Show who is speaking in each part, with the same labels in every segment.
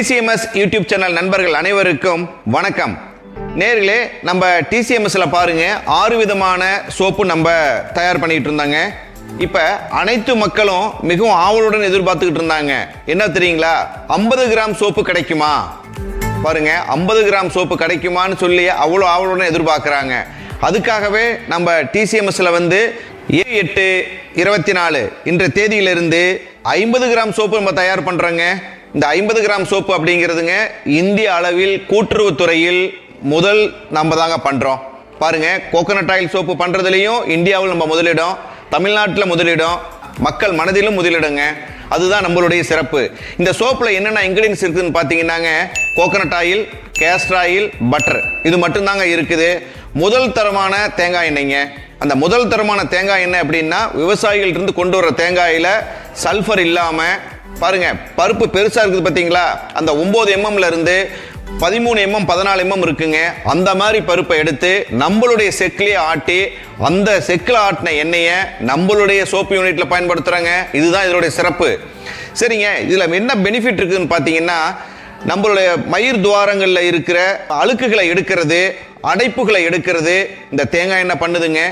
Speaker 1: TCMS YouTube channel நண்பர்கள் அனைவருக்கும் வணக்கம். நேர்களே நம்ம டிசிஎம்எஸ்ல பாருங்க ஆறு விதமான சோப்பு நம்ம தயார் பண்ணிட்டு இருந்தாங்க. இப்ப அனைத்து மக்களும் மிகவும் ஆவலுடன் எதிர்பார்த்துக்கிட்டு இருந்தாங்க. என்ன தெரியுங்களா? ஐம்பது கிராம் சோப்பு கிடைக்குமா? பாருங்க ஐம்பது கிராம் சோப்பு கிடைக்குமான்னு சொல்லி அவ்வளோ ஆவலுடன் எதிர்பார்க்குறாங்க. அதுக்காகவே நம்ம டிசிஎம்எஸ்ல வந்து ஏ எட்டு இருபத்தி நாலு இன்ற தேதியிலிருந்து ஐம்பது கிராம் சோப்பு நம்ம தயார் பண்ணுறோங்க இந்த ஐம்பது கிராம் சோப்பு அப்படிங்கிறதுங்க இந்திய அளவில் கூட்டுறவுத்துறையில் முதல் நம்ம தாங்க பண்ணுறோம் பாருங்க கோகோனட் ஆயில் சோப்பு பண்ணுறதுலையும் இந்தியாவில் நம்ம முதலிடம் தமிழ்நாட்டில் முதலிடம் மக்கள் மனதிலும் முதலிடங்க. அதுதான் நம்மளுடைய சிறப்பு. இந்த சோப்பில் என்னென்ன இன்க்ரீடியன்ஸ் இருக்குதுன்னு பார்த்தீங்கன்னாங்க coconut oil castor oil butter இது மட்டும்தாங்க இருக்குது. முதல் தரமான தேங்காய் எண்ணெய்ங்க. அந்த முதல் தரமான தேங்காய் எண்ணெய் அப்படின்னா விவசாயிகள் இருந்து கொண்டு வர தேங்காயில் சல்ஃபர் இல்லாமல் பாருங்க பருப்பு பெருசா இருக்குது பாத்தீங்களா? அந்த ஒன்பது எம்எம்ல இருந்து பதிமூணு எம்எம் பதினாலு எம்எம் இருக்குங்க. அந்த மாதிரி பருப்பை எடுத்து நம்மளுடைய செக்கிலேயே ஆட்டி அந்த செக்கில் ஆட்டின எண்ணெயை நம்மளுடைய சோப்பு யூனிட்ல பயன்படுத்துறாங்க. இதுதான் இதனுடைய சிறப்பு. சரிங்க இதுல என்ன பெனிஃபிட் இருக்குதுன்னு பார்த்தீங்கன்னா நம்மளுடைய மயிர் துவாரங்களில் இருக்கிற அழுக்குகளை எடுக்கிறது அடைப்புகளை எடுக்கிறது இந்த தேங்காய் எண்ணெய் பண்ணுதுங்க.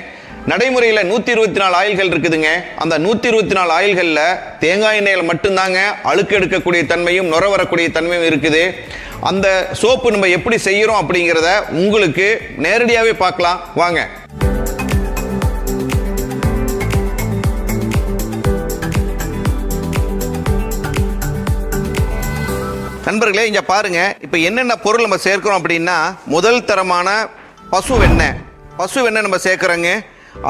Speaker 1: நடைமுறையில் நூற்றி இருபத்தி நாலு ஆயில்கள் இருக்குதுங்க. அந்த நூற்றி இருபத்தி நாலு ஆயில்களில் தேங்காய் எண்ணெயில் மட்டும்தாங்க அழுக்கு எடுக்கக்கூடிய தன்மையும் நுர வரக்கூடிய தன்மையும் இருக்குது. அந்த சோப்பு நம்ம எப்படி செய்கிறோம் அப்படிங்கிறத உங்களுக்கு நேரடியாகவே பார்க்கலாம். வாங்க. நண்பர்களே இங்கே பாருங்க. இப்போ என்னென்ன பொருள் நம்ம சேர்க்கிறோம் அப்படின்னா முதல் தரமான பசு வெண்ணெய். பசு வெண்ணெய் நம்ம சேர்க்குறோங்க.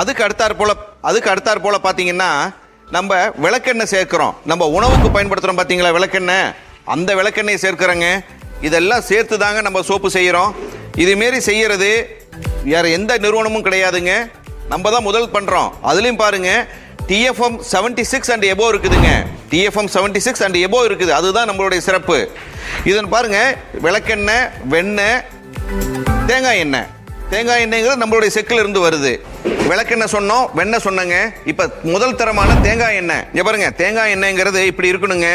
Speaker 1: அதுக்கு அடுத்தாற் போல் அதுக்கு அடுத்தாற் போல் பார்த்தீங்கன்னா நம்ம விளக்கெண்ணெய் சேர்க்குறோம். நம்ம உணவுக்கு பயன்படுத்துகிறோம் பார்த்தீங்களா விளக்கெண்ணெய் அந்த விளக்கெண்ணெய் சேர்க்குறோங்க. இதெல்லாம் சேர்த்து தாங்க நம்ம சோப்பு செய்கிறோம். இதுமாரி செய்கிறது வேறு எந்த நிறுவனமும் கிடையாதுங்க. நம்ம தான் முதல் பண்ணுறோம் அதுலேயும் பாருங்க TFM seventy six and above இருக்குதுங்க. TFM seventy six and above இருக்குது. அதுதான் நம்மளுடைய சிறப்பு. இதன் பாருங்க விளக்கெண்ணெய் வெண்ணெய் தேங்காய் எண்ணெய். தேங்காய் எண்ணெய்ங்கிறது நம்மளுடைய செக்கில் இருந்து வருது. விளக்கெண்ணெய் சொன்னோம் வெண்ணெய் சொன்னங்க. இப்போ முதல் தரமான தேங்காய் எண்ணெய். இங்க பாருங்க தேங்காய் எண்ணெய்ங்கிறது இப்படி இருக்கணுங்க.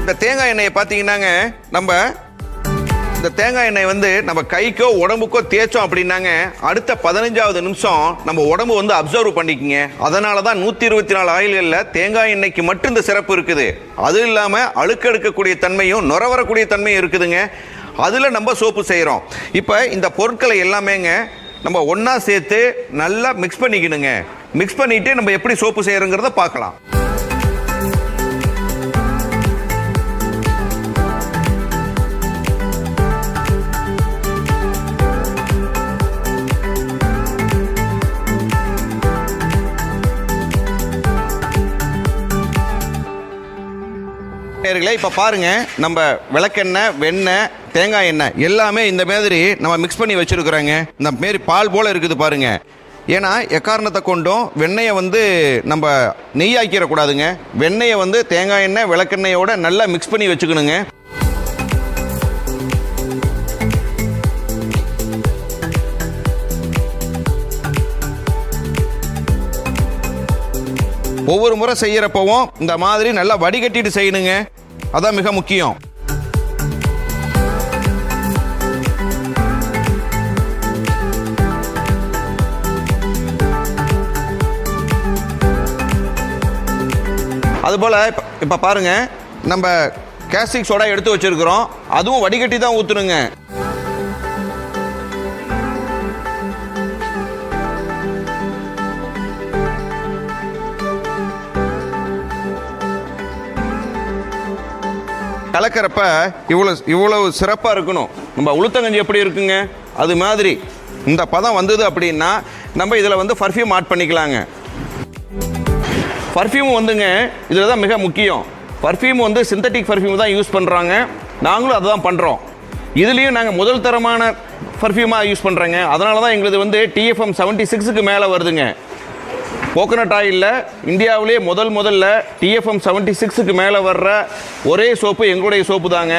Speaker 1: இந்த தேங்காய் எண்ணெயை பார்த்தீங்கன்னாங்க நம்ம இந்த தேங்காய் எண்ணெய் வந்து நம்ம கைக்கோ உடம்புக்கோ தேய்ச்சோம் அப்படின்னாங்க அடுத்த பதினஞ்சாவது நிமிஷம் நம்ம உடம்பு வந்து அப்சர்வ் பண்ணிக்கோங்க. அதனால தான் நூற்றி இருபத்தி நாலு ஆயில்களில் தேங்காய் எண்ணெய்க்கு மட்டும் இந்த சிறப்பு இருக்குது. அது இல்லாமல் அழுக்கெடுக்கக்கூடிய தன்மையும் நுர வரக்கூடிய தன்மையும் இருக்குதுங்க. அதில் நம்ம சோப்பு செய்கிறோம் இப்போ இந்த பொருட்களை எல்லாமேங்க நம்ம ஒன்றா சேர்த்து நல்லா மிக்ஸ் பண்ணிக்கணுங்க. மிக்ஸ் பண்ணிட்டு நம்ம எப்படி சோப்பு செய்கிறோங்கிறத பார்க்கலாம். நேர்களே இப்போ பாருங்க நம்ம விளக்கெண்ணெய் வெண்ணெய் தேங்காய் எண்ணெய் எல்லாமே இந்த மாதிரி நம்ம மிக்ஸ் பண்ணி வச்சிருக்கிறோங்க. இந்த மாரி பால் போல் இருக்குது பாருங்க. ஏன்னா எக்காரணத்தை கொண்டும் வெண்ணெயை வந்து நம்ம நெய்யாக்கிடக்கூடாதுங்க வெண்ணெயை வந்து தேங்காய் எண்ணெய் விளக்கெண்ணெயோட நல்லா மிக்ஸ் பண்ணி வச்சுக்கணுங்க. ஒவ்வொரு முறை செய்யறப்பவும் இந்த மாதிரி நல்லா வடிகட்டிட்டு செய்யணுங்க. அதான் மிக முக்கியம். அதுபோல் இப்போ இப்போ பாருங்க நம்ம கேஸ்டிக் சோடா எடுத்து வச்சிருக்கிறோம். அதுவும் வடிகட்டி தான் ஊற்றுனுங்க கலக்கிறப்ப இவ்வளோ இவ்வளவு சிறப்பாக இருக்கணும். நம்ம உளுத்தங்கஞ்சி எப்படி இருக்குங்க? அது மாதிரி. இந்த பதம் வந்தது அப்படின்னா நம்ம இதில் வந்து பர்ஃப்யூம் ஆட் பண்ணிக்கலாங்க. பர்ஃப்யூம் வந்துங்க இதில் தான் மிக முக்கியம். பர்ஃப்யூம் வந்து சிந்தட்டிக் பர்ஃப்யூம் தான் யூஸ் பண்ணுறாங்க நாங்களும் அதை தான் பண்ணுறோம் இதுலேயும் நாங்கள் முதல் தரமான பர்ஃப்யூமாக யூஸ் பண்ணுறோங்க அதனால தான் எங்களுது வந்து டிஎஃப்எம் செவன்ட்டி சிக்ஸுக்கு மேலே வருதுங்க. கோகனட் ஆயிலில் இந்தியாவிலே முதல் முதல்ல டிஎஃப்எம் செவன்ட்டி சிக்ஸுக்கு மேலே வர்ற ஒரே சோப்பு எங்களுடைய சோப்பு தாங்க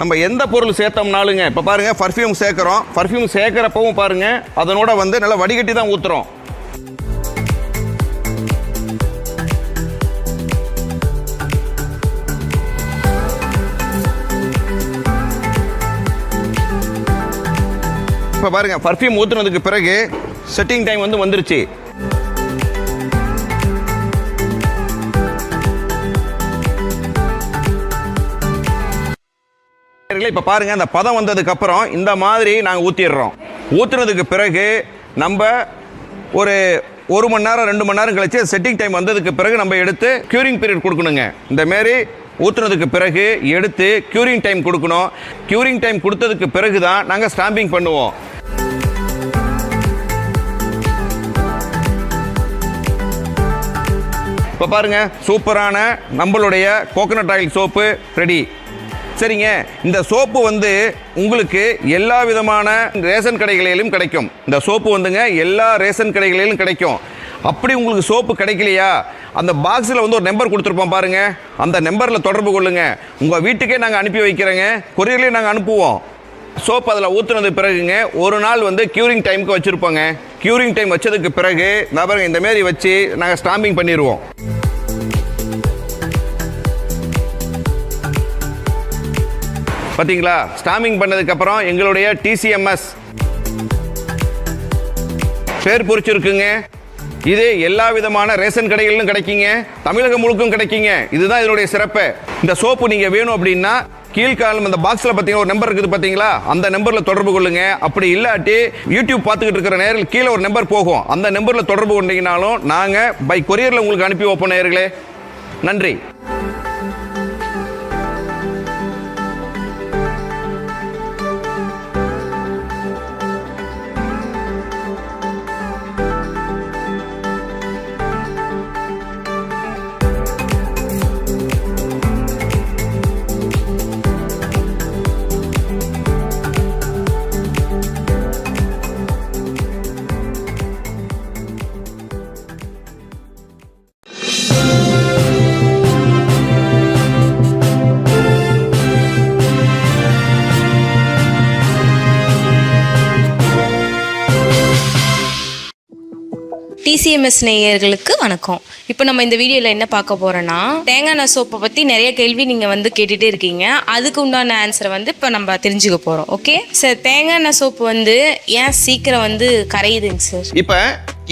Speaker 1: நம்ம எந்த பொருள் சேர்த்தோம்னாலுங்க இப்போ பாருங்க பர்ஃப்யூம் சேர்க்குறோம். பர்ஃப்யூம் சேர்க்குறப்பவும் பாருங்கள் அதனோட வந்து நல்லா வடிகட்டி தான் ஊற்றுறோம் இப்போ பாருங்க பர்ஃப்யூம் ஊற்றுனதுக்கு பிறகு செட்டிங் டைம் வந்து வந்துருச்சு. இப்போ பாருங்க அந்த பதம் வந்ததுக்கு அப்புறம் இந்த மாதிரி நாங்கள் ஊற்றிடுறோம் ஊற்றுனதுக்கு பிறகு நம்ம ஒரு ஒரு மணி நேரம் ரெண்டு மணி நேரம் கழிச்சு செட்டிங் டைம் வந்ததுக்கு பிறகு நம்ம எடுத்து க்யூரிங் பீரியட் கொடுக்கணுங்க. இந்த மாரி ஊற்றுனதுக்கு பிறகு எடுத்து க்யூரிங் டைம் கொடுக்கணும். க்யூரிங் டைம் கொடுத்ததுக்கு பிறகு தான் நாங்கள் ஸ்டாம்பிங் பண்ணுவோம். இப்போ பாருங்க சூப்பரான நம்மளுடைய கோகோனட் ஆயில் சோப்பு ரெடி சரிங்க இந்த சோப்பு வந்து உங்களுக்கு எல்லா விதமான ரேஷன் கடைகளிலும் கிடைக்கும். இந்த சோப்பு வந்துங்க எல்லா ரேஷன் கடைகளிலும் கிடைக்கும். அப்படி உங்களுக்கு சோப்பு கிடைக்கலையா? அந்த பாக்ஸில் வந்து ஒரு நம்பர் கொடுத்துருப்போம் பாருங்கள் அந்த நம்பரில் தொடர்பு கொள்ளுங்கள் உங்கள் வீட்டுக்கே நாங்கள் அனுப்பி வைக்கிறோங்க. கொரியர்லேயே நாங்கள் அனுப்புவோம். சோப் அதில் ஊற்றுனது பிறகுங்க ஒரு நாள் வந்து க்யூரிங் டைமுக்கு வச்சுருப்போங்க. க்யூரிங் டைம் வச்சதுக்கு பிறகு நபருங்க இந்தமாரி வச்சு நாங்கள் ஸ்டாம்பிங் பண்ணிடுவோம் பார்த்தீங்களா ஸ்டாம்பிங் பண்ணதுக்கப்புறம் எங்களுடைய டிசிஎம்எஸ் பேர் பொறிச்சிருக்குங்க. இது எல்லா விதமான ரேஷன் கடைகளிலும் கிடைக்குங்க. தமிழகம் முழுக்கும் கிடைக்குங்க. இதுதான் இதனுடைய சிறப்பு. இந்த சோப்பு நீங்கள் வேணும் அப்படின்னா கீழ்காலம் அந்த பாக்ஸில் பார்த்தீங்கன்னா ஒரு நம்பர் இருக்குது பார்த்தீங்களா அந்த நம்பரில் தொடர்பு கொள்ளுங்க. அப்படி இல்லாட்டி யூடியூப் பார்த்துக்கிட்டு இருக்கிற நேரில் கீழே ஒரு நம்பர் போகும். அந்த நம்பரில் தொடர்பு கொண்டீங்கனாலும் நாங்கள் பை கொரியரில் உங்களுக்கு அனுப்பி வைப்போம் நேர்களே நன்றி.
Speaker 2: டிசிஎம்எஸ் நேயர்களுக்கு வணக்கம். இப்போ நம்ம இந்த வீடியோவில் என்ன பார்க்க போகிறோன்னா தேங்காய் எண்ணெய் சோப்பை பற்றி நிறைய கேள்வி நீங்கள் வந்து கேட்டுகிட்டே இருக்கீங்க. அதுக்கு உண்டான ஆன்சரை வந்து இப்போ நம்ம தெரிஞ்சுக்க போகிறோம் ஓகே சார் தேங்காய் எண்ணெய் சோப்பு வந்து ஏன் சீக்கிரம் வந்து கரையுதுங்க சார்
Speaker 1: இப்போ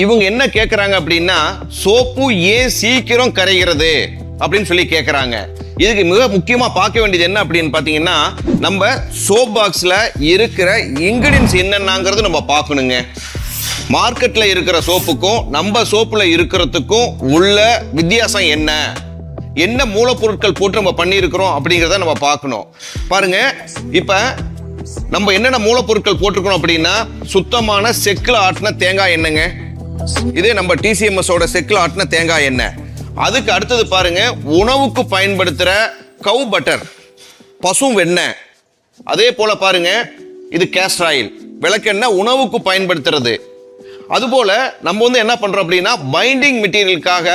Speaker 1: இவங்க என்ன கேட்குறாங்க அப்படின்னா சோப்பு ஏன் சீக்கிரம் கரைகிறது அப்படின்னு சொல்லி கேட்குறாங்க இதுக்கு மிக முக்கியமாக பார்க்க வேண்டியது என்ன அப்படின்னு பார்த்தீங்கன்னா நம்ம சோப் பாக்ஸில் இருக்கிற இன்க்ரீடியன்ஸ் என்னென்னாங்கிறது நம்ம பார்க்கணுங்க. மார்க்கெட்ல இருக்கிற சோப்புக்கும் நம்ம சோப்புல இருக்கிறதுக்கும் உள்ள வித்தியாசம் என்ன? என்ன மூலப்பொருட்கள் போட்டு நம்ம பண்ணியிருக்கிறோம் அப்படிங்கிறத நம்ம பார்க்கணும். பாருங்க இப்போ நம்ம என்னென்ன மூலப்பொருட்கள் போட்டிருக்கணும் அப்படின்னா சுத்தமான செக்கில் ஆட்டின தேங்காய் எண்ணெய்ங்க. இதே நம்ம டிசிஎம்எஸோட செக்கில் ஆட்டின தேங்காய் எண்ணெய். அதுக்கு அடுத்தது பாருங்க உணவுக்கு பயன்படுத்துகிற கவு பட்டர் பசும் வெண்ணெய். அதே போல் பாருங்க இது கேஸ்ட்ராயில் ஆயில் விளக்கெண்ணெய் உணவுக்கு பயன்படுத்துறது. அதுபோல் நம்ம வந்து என்ன பண்ணுறோம் அப்படின்னா பைண்டிங் மெட்டீரியலுக்காக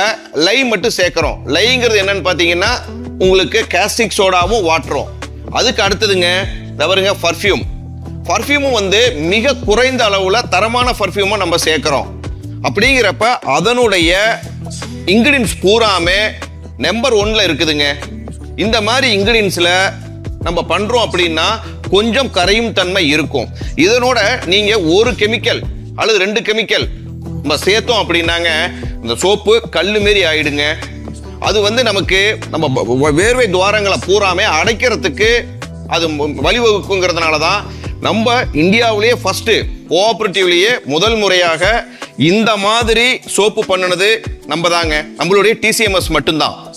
Speaker 1: லை மட்டும் சேர்க்குறோம். லைங்கிறது என்னன்னு பார்த்தீங்கன்னா உங்களுக்கு கேஸ்டிக் சோடாவும் வாட்டரும் அதுக்கு அடுத்ததுங்க தவறுங்க பர்ஃப்யூம் பர்ஃப்யூமும் வந்து மிக குறைந்த அளவில் தரமான பர்ஃப்யூமை நம்ம சேர்க்குறோம். அப்படிங்கிறப்ப அதனுடைய இன்க்ரீடியன்ஸ் பூராமே நம்பர் ஒன்ல இருக்குதுங்க. இந்த மாதிரி இன்க்ரீடியன்ஸில் நம்ம பண்ணுறோம் அப்படின்னா கொஞ்சம் கரையும் தன்மை இருக்கும். இதனோட நீங்கள் ஒரு கெமிக்கல் அல்லது ரெண்டு கெமிக்கல் நம்ம சேர்த்தோம் அப்படின்னாங்க இந்த சோப்பு கல் மாரி ஆயிடுங்க. அது வந்து நமக்கு நம்ம வ- வ- வேர்வை துவாரங்களை பூராமே அடைக்கிறதுக்கு அது வழிவகுக்குங்கிறதுனால தான் நம்ம இந்தியாவிலேயே ஃபஸ்ட்டு கோஆப்ரேட்டிவ்லேயே முதல் முறையாக இந்த மாதிரி சோப்பு பண்ணுனது நம்ம தாங்க நம்மளுடைய டிசிஎம்எஸ் மட்டும்தான்.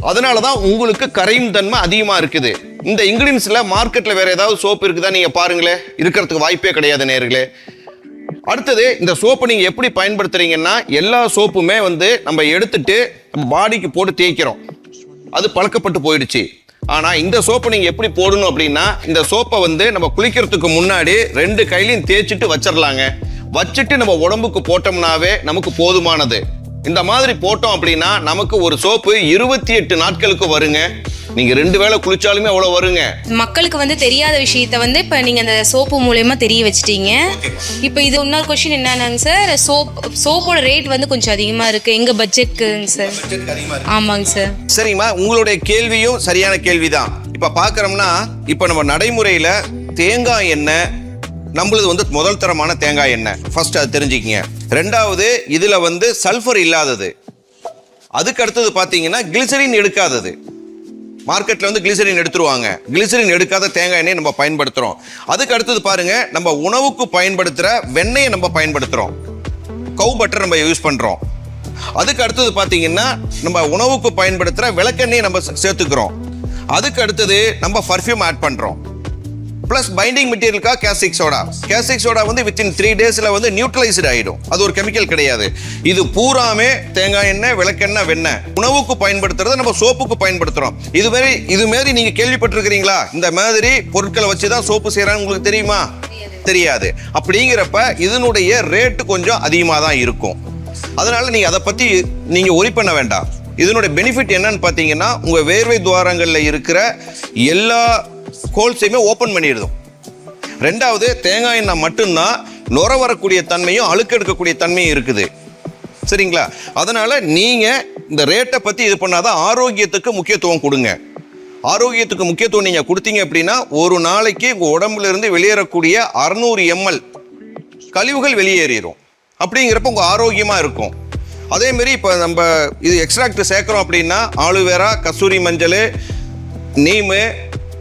Speaker 1: அதனால தான் உங்களுக்கு கரையும் தன்மை அதிகமாக இருக்குது. இந்த இன்க்ரீடியன்ஸில் மார்க்கெட்டில் வேறு ஏதாவது சோப்பு இருக்குதா நீங்கள் பாருங்களேன். இருக்கிறதுக்கு வாய்ப்பே கிடையாது நேர்களே. அடுத்தது இந்த சோப்பு நீங்கள் எப்படி பயன்படுத்துறீங்கன்னா எல்லா சோப்புமே வந்து நம்ம எடுத்துட்டு நம்ம பாடிக்கு போட்டு தேய்க்கிறோம். அது பழக்கப்பட்டு போயிடுச்சு. ஆனால் இந்த சோப்பை நீங்கள் எப்படி போடணும் அப்படின்னா இந்த சோப்பை வந்து நம்ம குளிக்கிறதுக்கு முன்னாடி ரெண்டு கையிலையும் தேய்ச்சிட்டு வச்சிடலாங்க வச்சுட்டு நம்ம உடம்புக்கு போட்டோம்னாவே நமக்கு போதுமானது. இந்த மாதிரி போட்டோம் அப்படின்னா நமக்கு ஒரு சோப்பு இருபத்தி எட்டு நாட்களுக்கு வருங்க. நீங்க ரெண்டு வேளை குளிச்சாலுமே அவ்வளவு வருங்க.
Speaker 2: மக்களுக்கு வந்து தெரியாத விஷயத்த வந்து இப்போ நீங்கள் அந்த சோப்பு மூலயமா தெரிய வச்சிட்டீங்க. இப்போ இது இன்னொரு கொஷின் என்னன்னாங்க சார் சோப் சோப்போட ரேட் வந்து கொஞ்சம் அதிகமாக இருக்குது எங்கள் பட்ஜெட்க்குங்க சார் ஆமாங்க சார்
Speaker 1: சரிங்கம்மா உங்களுடைய கேள்வியும் சரியான கேள்விதான். இப்ப பாக்குறோம்னா இப்ப நம்ம நடைமுறையில தேங்காய் எண்ணெய் நம்மளது வந்து முதல் தரமான தேங்காய் எண்ணெய். ஃபர்ஸ்ட் அது தெரிஞ்சுக்கிங்க. ரெண்டாவது இதில் வந்து சல்ஃபர் இல்லாதது. அதுக்கு அடுத்தது பார்த்தீங்கன்னா கிளிசரின் எடுக்காதது. மார்க்கெட்டில் வந்து கிளிசரின் எடுத்துருவாங்க. கிளிசரின் எடுக்காத தேங்காய் எண்ணெய் நம்ம பயன்படுத்துகிறோம் அதுக்கு அடுத்தது பாருங்க நம்ம உணவுக்கு பயன்படுத்துகிற வெண்ணெயை நம்ம பயன்படுத்துகிறோம் கவு பட்டர் நம்ம யூஸ் பண்ணுறோம் அதுக்கு அடுத்தது பார்த்தீங்கன்னா நம்ம உணவுக்கு பயன்படுத்துகிற விளக்கெண்ணெயை நம்ம சே- சேர்த்துக்கிறோம். அதுக்கு அடுத்தது நம்ம பர்ஃப்யூம் ஆட் பண்ணுறோம் ப்ளஸ் பைண்டிங் மெட்டீரியலுக்கா கேஸ்டிக் சோடா கேஸ்டிக் சோடா வந்து வித்தின் த்ரீ டேஸில் வந்து நியூட்ரலைஸ்டு ஆகிடும் அது ஒரு கெமிக்கல் கிடையாது. இது பூராமே தேங்காய் எண்ணெய் விளக்கெண்ணெய் வெண்ணெய். உணவுக்கு பயன்படுத்துறத நம்ம சோப்புக்கு பயன்படுத்துகிறோம் இது மாதிரி இது மாதிரி நீங்கள் கேள்விப்பட்டிருக்கிறீங்களா? இந்த மாதிரி பொருட்களை வச்சு தான் சோப்பு செய்கிறான்னு உங்களுக்கு தெரியுமா? தெரியாது. அப்படிங்கிறப்ப இதனுடைய ரேட்டு கொஞ்சம் அதிகமாக தான் இருக்கும். அதனால நீங்கள் அதை பற்றி நீங்கள் ஒரி பண்ண வேண்டாம். இதனுடைய பெனிஃபிட் என்னன்னு பார்த்தீங்கன்னா உங்கள் வேர்வை துவாரங்களில் இருக்கிற எல்லா ஹோல்ஸையுமே ஓப்பன் பண்ணிடுதும் ரெண்டாவது தேங்காய் எண்ணெய் மட்டும்தான் நுர வரக்கூடிய தன்மையும் அழுக்கெடுக்கக்கூடிய தன்மையும் இருக்குது. சரிங்களா? அதனால் நீங்கள் இந்த ரேட்டை பற்றி இது பண்ணாதான் ஆரோக்கியத்துக்கு முக்கியத்துவம் கொடுங்க. ஆரோக்கியத்துக்கு முக்கியத்துவம் நீங்கள் கொடுத்தீங்க அப்படின்னா ஒரு நாளைக்கு உங்கள் உடம்புலேருந்து வெளியேறக்கூடிய அறநூறு எம்எல் கழிவுகள் வெளியேறிடும் அப்படிங்கிறப்ப உங்கள் ஆரோக்கியமாக இருக்கும். அதேமாரி இப்போ நம்ம இது எக்ஸ்ட்ராக்ட் சேர்க்குறோம் அப்படின்னா ஆலுவேரா கஸ்தூரி மஞ்சள் நீமு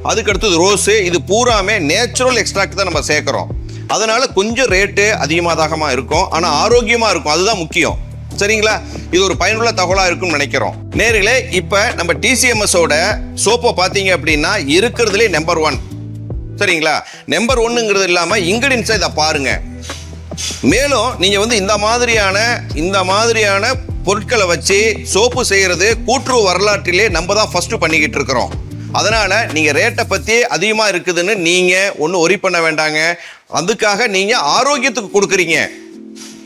Speaker 1: அதுக்கு அடுத்தது ரோஸு. இது பூராமே நேச்சுரல் எக்ஸ்ட்ராக்ட் தான் நம்ம சேர்க்குறோம். அதனால கொஞ்சம் ரேட்டு அதிகமாக இருக்கும். ஆனால் ஆரோக்கியமாக இருக்கும். அதுதான் முக்கியம். சரிங்களா? இது ஒரு பயனுள்ள தகவலாக இருக்கும்னு நினைக்கிறோம். நேர்களே இப்போ நம்ம டிசிஎம்எஸோட சோப்பை பார்த்தீங்க அப்படின்னா இருக்கிறதுலே நம்பர் ஒன் சரிங்களா? நம்பர் ஒன்னுங்கிறது இல்லாமல் இன்க்ரீடியன்ஸை இதை பாருங்க. மேலும் நீங்கள் வந்து இந்த மாதிரியான இந்த மாதிரியான பொருட்களை வச்சு சோப்பு செய்கிறது கூட்டுறவு வரலாற்றிலே நம்ம தான் ஃபஸ்ட்டு பண்ணிக்கிட்டு இருக்கிறோம். அதனால் நீங்கள் ரேட்டை பற்றி அதிகமாக இருக்குதுன்னு நீங்கள் ஒன்றும் ஒரி பண்ண வேண்டாங்க. அதுக்காக நீங்கள் ஆரோக்கியத்துக்கு கொடுக்குறீங்க.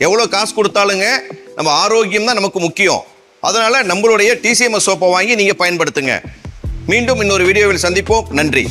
Speaker 1: எவ்வளோ காசு கொடுத்தாலுங்க நம்ம ஆரோக்கியம் தான் நமக்கு முக்கியம். அதனால் நம்மளுடைய டிசிஎம்எஸ் சோப்பை வாங்கி நீங்கள் பயன்படுத்துங்க. மீண்டும் இன்னொரு வீடியோவில் சந்திப்போம். நன்றி.